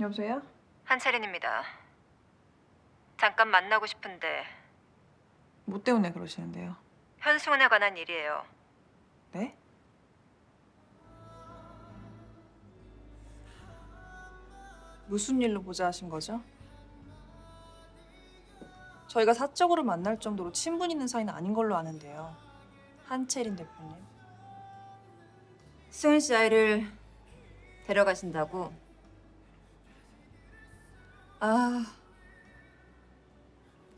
여보세요? 한채린입니다. 잠깐 만나고 싶은데 뭐 때문에 그러시는데요? 현승훈에 관한 일이에요. 네? 무슨 일로 보자 하신 거죠? 저희가 사적으로 만날 정도로 친분 있는 사이는 아닌 걸로 아는데요. 한채린 대표님. 승훈 씨 아이를 데려가신다고? 아,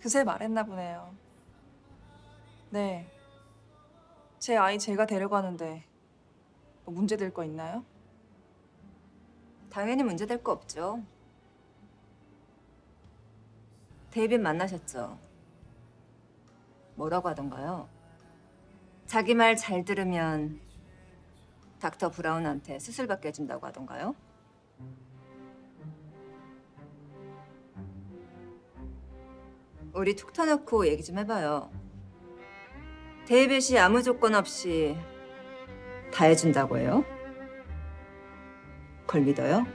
그새 말했나 보네요. 네. 제 아이 제가 데려가는데 뭐 문제 될 거 있나요? 당연히 문제될 거 없죠. 데이빗 만나셨죠? 뭐라고 하던가요? 자기 말 잘 들으면 닥터 브라운한테 수술받게 해준다고 하던가요? 우리 툭 터놓고 얘기 좀 해봐요. 데이빗이 아무 조건 없이 다 해준다고 해요? 그걸 믿어요?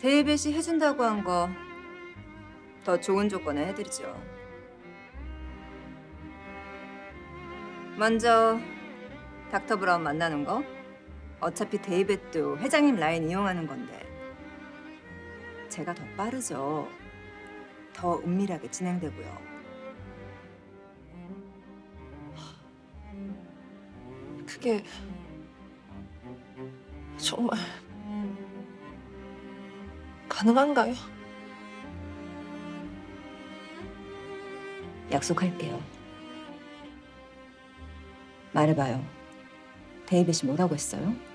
데이빗이 해준다고 한 거 더 좋은 조건에 해드리죠. 먼저 닥터 브라운 만나는 거 어차피 데이빗도 회장님 라인 이용하는 건데 제가 더 빠르죠. 더 은밀하게 진행되고요. 그게 정말 가능한가요? 약속할게요. 말해봐요. 데이빗이 뭐라고 했어요?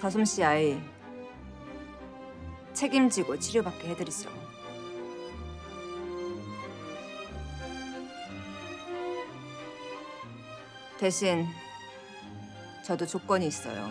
다솜 씨 아이 책임지고 치료받게 해드리죠. 대신 저도 조건이 있어요.